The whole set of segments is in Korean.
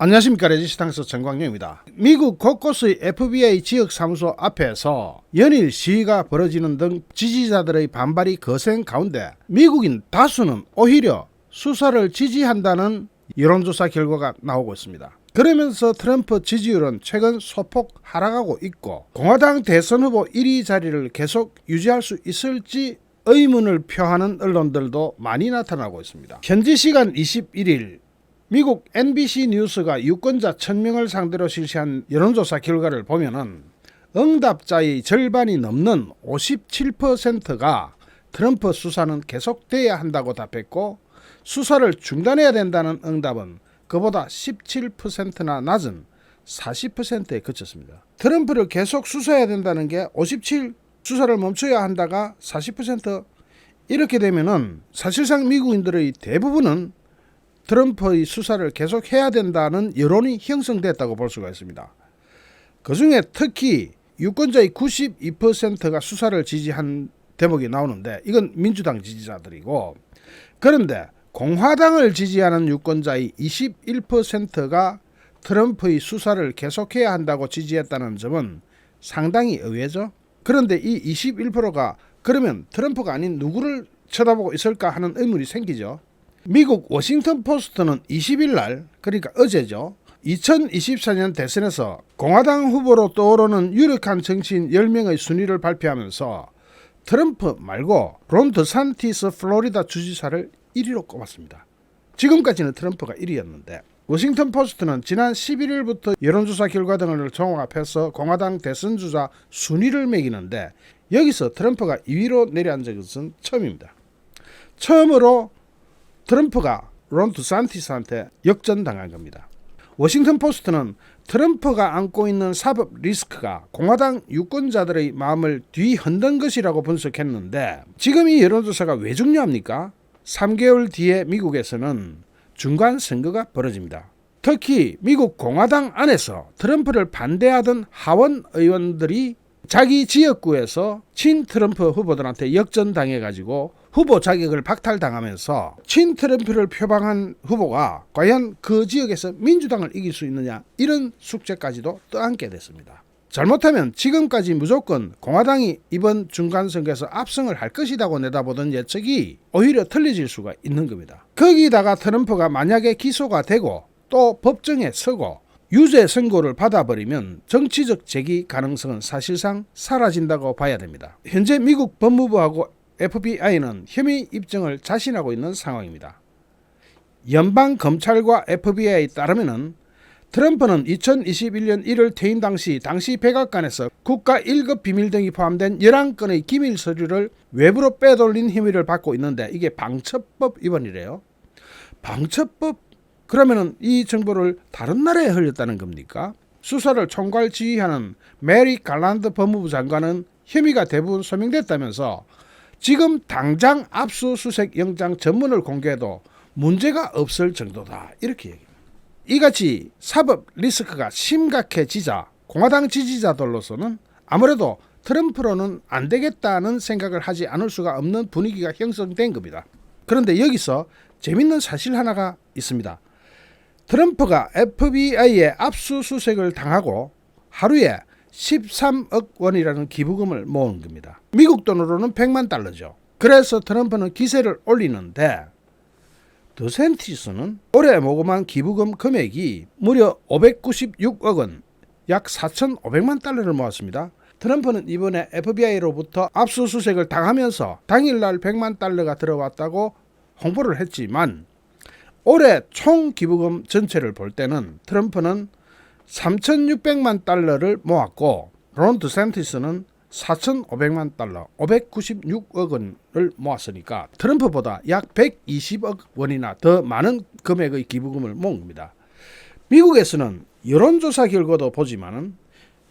안녕하십니까 레지스탕스 정광용입니다. 미국 곳곳의 FBI 지역 사무소 앞에서 연일 시위가 벌어지는 등 지지자들의 반발이 거센 가운데 미국인 다수는 오히려 수사를 지지한다는 여론조사 결과가 나오고 있습니다. 그러면서 트럼프 지지율은 최근 소폭 하락하고 있고 공화당 대선 후보 1위 자리를 계속 유지할 수 있을지 의문을 표하는 언론들도 많이 나타나고 있습니다. 현지 시간 21일 미국 NBC 뉴스가 유권자 1000명을 상대로 실시한 여론조사 결과를 보면은 응답자의 절반이 넘는 57%가 트럼프 수사는 계속돼야 한다고 답했고 수사를 중단해야 된다는 응답은 그보다 17%나 낮은 40%에 그쳤습니다. 트럼프를 계속 수사해야 된다는 게 57 수사를 멈춰야 한다가 40% 이렇게 되면은 사실상 미국인들의 대부분은 트럼프의 수사를 계속 해야 된다는 여론이 형성됐다고 볼 수가 있습니다. 그 중에 특히 유권자의 92%가 수사를 지지한 대목이 나오는데 이건 민주당 지지자들이고 그런데 공화당을 지지하는 유권자의 21%가 트럼프의 수사를 계속해야 한다고 지지했다는 점은 상당히 의외죠. 그런데 이 21%가 그러면 트럼프가 아닌 누구를 쳐다보고 있을까 하는 의문이 생기죠. 미국 워싱턴 포스트는 20일 날 그러니까 어제죠. 2024년 대선에서 공화당 후보로 떠오르는 유력한 정치인 10명의 순위를 발표하면서 트럼프 말고 론 드산티스 플로리다 주지사를 1위로 꼽았습니다. 지금까지는 트럼프가 1위였는데 워싱턴 포스트는 지난 11일부터 여론조사 결과 등을 종합해서 공화당 대선 주자 순위를 매기는데 여기서 트럼프가 2위로 내려앉은 것은 처음입니다. 처음으로 트럼프가 론 두산티스한테 역전당한 겁니다. 워싱턴 포스트는 트럼프가 안고 있는 사법 리스크가 공화당 유권자들의 마음을 뒤흔든 것이라고 분석했는데 지금 이 여론조사가 왜 중요합니까? 3개월 뒤에 미국에서는 중간 선거가 벌어집니다. 특히 미국 공화당 안에서 트럼프를 반대하던 하원 의원들이 자기 지역구에서 친 트럼프 후보들한테 역전당해 가지고 후보 자격을 박탈당하면서 친 트럼프를 표방한 후보가 과연 그 지역에서 민주당을 이길 수 있느냐 이런 숙제까지도 떠안게 됐습니다. 잘못하면 지금까지 무조건 공화당이 이번 중간 선거에서 압승을 할 것이라고 내다보던 예측이 오히려 틀려질 수가 있는 겁니다. 거기다가 트럼프가 만약에 기소가 되고 또 법정에 서고 유죄 선고를 받아버리면 정치적 재기 가능성은 사실상 사라진다고 봐야 됩니다. 현재 미국 법무부하고 FBI는 혐의 입증을 자신하고 있는 상황입니다. 연방 검찰과 FBI에 따르면은 트럼프는 2021년 1월 퇴임 당시 당시 백악관에서 국가 1급 비밀 등이 포함된 11건의 기밀 서류를 외부로 빼돌린 혐의를 받고 있는데 이게 방첩법 위반이래요. 방첩법 그러면은 이 정보를 다른 나라에 흘렸다는 겁니까? 수사를 총괄 지휘하는 메리 갈란드 법무부 장관은 혐의가 대부분 소명됐다면서 지금 당장 압수수색 영장 전문을 공개해도 문제가 없을 정도다 이렇게 얘기합니다. 이같이 사법 리스크가 심각해지자 공화당 지지자들로서는 아무래도 트럼프로는 안 되겠다는 생각을 하지 않을 수가 없는 분위기가 형성된 겁니다. 그런데 여기서 재밌는 사실 하나가 있습니다. 트럼프가 FBI에 압수수색을 당하고 하루에 13억 원이라는 기부금을 모은 겁니다. 미국 돈으로는 100만 달러죠. 그래서 트럼프는 기세를 올리는데 드센티스는 올해 모금한 기부금 금액이 무려 596억 원, 약 4,500만 달러를 모았습니다. 트럼프는 이번에 FBI로부터 압수수색을 당하면서 당일날 100만 달러가 들어왔다고 홍보를 했지만 올해 총 기부금 전체를 볼 때는 트럼프는 3,600만 달러를 모았고 론 드센티스는 4,500만 달러, 596억 원을 모았으니까 트럼프보다 약 120억 원이나 더 많은 금액의 기부금을 모은 겁니다. 미국에서는 여론조사 결과도 보지만은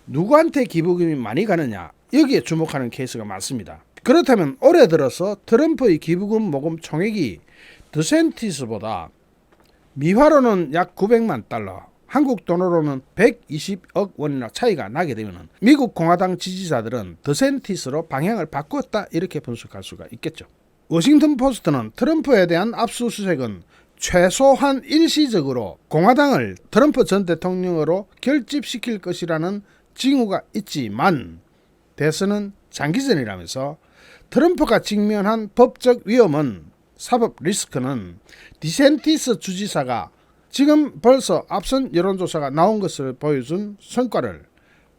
누구한테 기부금이 많이 가느냐 여기에 주목하는 케이스가 많습니다. 그렇다면 올해 들어서 트럼프의 기부금 모금 총액이 드센티스보다 미화로는 약 900만 달러, 한국 돈으로는 120억 원이나 차이가 나게 되면 미국 공화당 지지자들은 더센티스로 방향을 바꿨다 이렇게 분석할 수가 있겠죠. 워싱턴 포스트는 트럼프에 대한 압수수색은 최소한 일시적으로 공화당을 트럼프 전 대통령으로 결집시킬 것이라는 징후가 있지만 대선은 장기전이라면서 트럼프가 직면한 법적 위험은 사법 리스크는 디센티스 주지사가 지금 벌써 앞선 여론조사가 나온 것을 보여준 성과를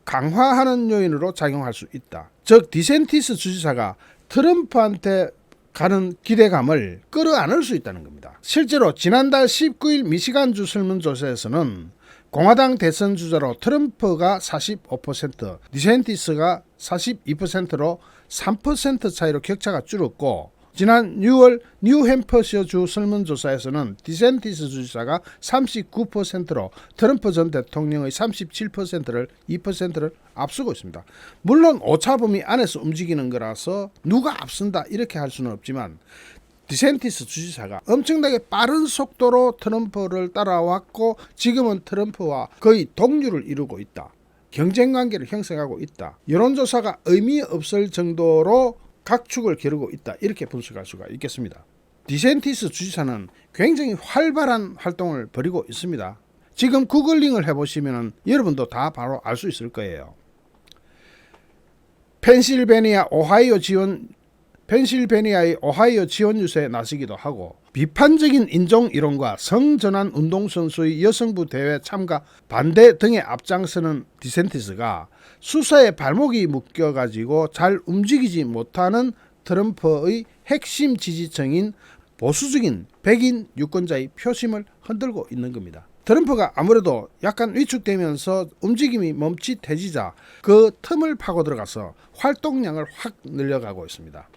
강화하는 요인으로 작용할 수 있다. 즉 디센티스 주지사가 트럼프한테 가는 기대감을 끌어안을 수 있다는 겁니다. 실제로 지난달 19일 미시간주 설문조사에서는 공화당 대선 주자로 트럼프가 45%, 디센티스가 42%로 3% 차이로 격차가 줄었고 지난 6월 뉴햄퍼셔주 설문조사에서는 디센티스 주지사가 39%로 트럼프 전 대통령의 37%를 2%를 앞서고 있습니다. 물론 오차범위 안에서 움직이는 거라서 누가 앞선다 이렇게 할 수는 없지만 디센티스 주지사가 엄청나게 빠른 속도로 트럼프를 따라왔고 지금은 트럼프와 거의 동률을 이루고 있다. 경쟁 관계를 형성하고 있다. 여론조사가 의미 없을 정도로 각 축을 겨루고 있다. 이렇게 분석할 수가 있겠습니다. 디센티스 주지사는 굉장히 활발한 활동을 벌이고 있습니다. 지금 구글링을 해보시면 여러분도 다 바로 알 수 있을 거예요. 펜실베니아 오하이오 지원 펜실베니아의 오하이오 지원 유세에 나서기도 하고 비판적인 인종 이론과 성전환 운동선수의 여성부 대회 참가 반대 등에 앞장서는 디센티스가 수사에 발목이 묶여가지고 잘 움직이지 못하는 트럼프의 핵심 지지층인 보수적인 백인 유권자의 표심을 흔들고 있는 겁니다. 트럼프가 아무래도 약간 위축되면서 움직임이 멈칫해지자 그 틈을 파고 들어가서 활동량을 확 늘려가고 있습니다.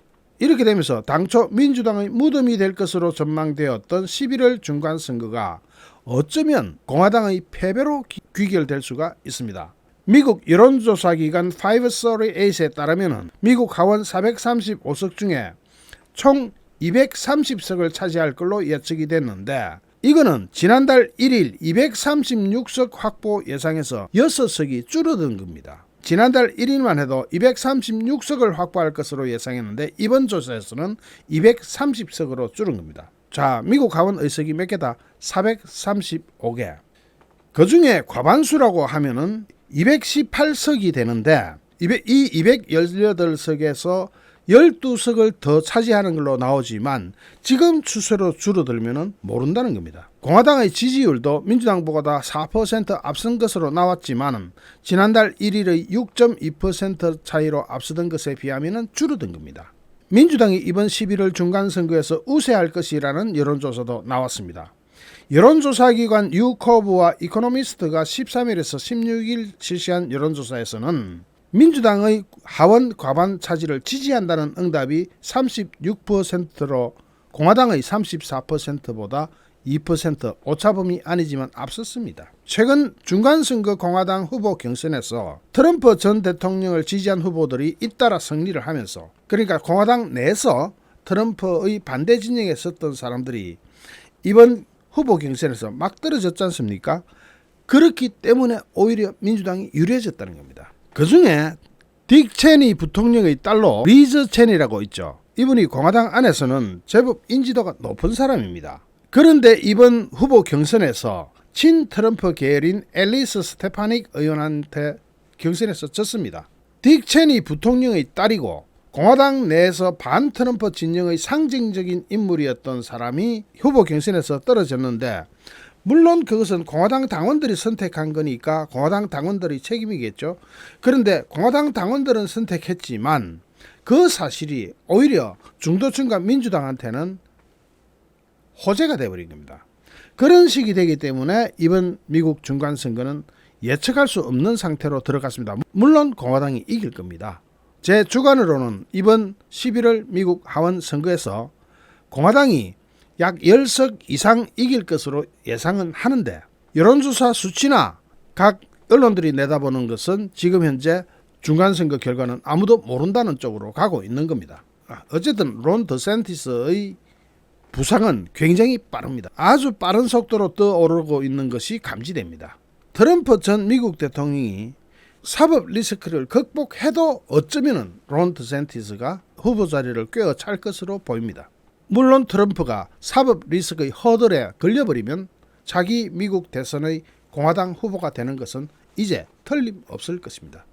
이렇게 되면서 당초 민주당의 무덤이 될 것으로 전망되었던 11월 중간 선거가 어쩌면 공화당의 패배로 기- 귀결될 수가 있습니다. 미국 여론조사 기관 538에 따르면 미국 하원 435석 중에 총 230석을 차지할 걸로 예측이 됐는데 이거는 지난달 1일 236석 확보 예상에서 6석이 줄어든 겁니다. 지난달 1일만 해도 236석을 확보할 것으로 예상했는데 이번 조사에서는 230석으로 줄은 겁니다. 자, 미국 하원 의석이 몇 개다? 435개. 그 중에 과반수라고 하면은 218석이 되는데 이 218석에서 12석을 더 차지하는 걸로 나오지만 지금 추세로 줄어들면 모른다는 겁니다. 공화당의 지지율도 민주당보다 4% 앞선 것으로 나왔지만 지난달 1일의 6.2% 차이로 앞서던 것에 비하면 줄어든 겁니다. 민주당이 이번 11월 중간선거에서 우세할 것이라는 여론조사도 나왔습니다. 여론조사 기관 유커브와 이코노미스트가 13일에서 16일 실시한 여론조사에서는 민주당의 하원 과반 차지를 지지한다는 응답이 36%로 공화당의 34%보다 2% 오차범위 아니지만 앞섰습니다. 최근 중간선거 공화당 후보 경선에서 트럼프 전 대통령을 지지한 후보들이 잇따라 승리를 하면서 그러니까 공화당 내에서 트럼프의 반대 진영에 섰던 사람들이 이번 후보 경선에서 막 떨어졌지 않습니까? 그렇기 때문에 오히려 민주당이 유리해졌다는 겁니다. 그 중에 딕 체니 부통령의 딸로 리즈 체니라고 있죠. 이분이 공화당 안에서는 제법 인지도가 높은 사람입니다. 그런데 이번 후보 경선에서 친 트럼프 계열인 앨리스 스테파닉 의원한테 경선에서 졌습니다. 딕 체니 부통령의 딸이고 공화당 내에서 반 트럼프 진영의 상징적인 인물이었던 사람이 후보 경선에서 떨어졌는데 물론 그것은 공화당 당원들이 선택한 거니까 공화당 당원들의 책임이겠죠. 그런데 공화당 당원들은 선택했지만 그 사실이 오히려 중도층과 민주당한테는 호재가 돼버린 겁니다. 그런 식이 되기 때문에 이번 미국 중간 선거는 예측할 수 없는 상태로 들어갔습니다. 물론 공화당이 이길 겁니다. 제 주관으로는 이번 11월 미국 하원 선거에서 공화당이 약 10석 이상 이길 것으로 예상은 하는데 여론조사 수치나 각 언론들이 내다보는 것은 지금 현재 중간선거 결과는 아무도 모른다는 쪽으로 가고 있는 겁니다. 아, 어쨌든 론 더센티스의 부상은 굉장히 빠릅니다. 아주 빠른 속도로 떠오르고 있는 것이 감지됩니다. 트럼프 전 미국 대통령이 사법 리스크를 극복해도 어쩌면 론 드센티스가 후보 자리를 꿰어 찰 것으로 보입니다. 물론 트럼프가 사법 리스크의 허들에 걸려버리면 차기 미국 대선의 공화당 후보가 되는 것은 이제 틀림없을 것입니다.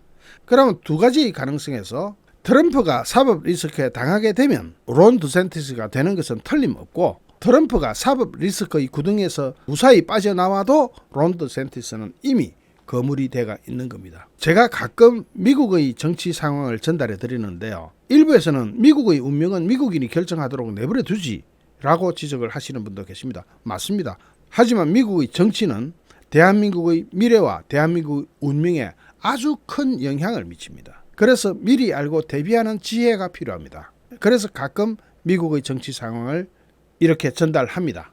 그러면 두 가지 가능성에서 트럼프가 사법 리스크에 당하게 되면 론 드센티스가 되는 것은 틀림없고 트럼프가 사법 리스크의 구덩이에서 무사히 빠져나와도 론 드센티스는 이미 거물이 돼가 있는 겁니다. 제가 가끔 미국의 정치 상황을 전달해 드리는데요. 일부에서는 미국의 운명은 미국인이 결정하도록 내버려 두지 라고 지적을 하시는 분도 계십니다. 맞습니다. 하지만 미국의 정치는 대한민국의 미래와 대한민국의 운명에 아주 큰 영향을 미칩니다. 그래서 미리 알고 대비하는 지혜가 필요합니다. 그래서 가끔 미국의 정치 상황을 이렇게 전달합니다.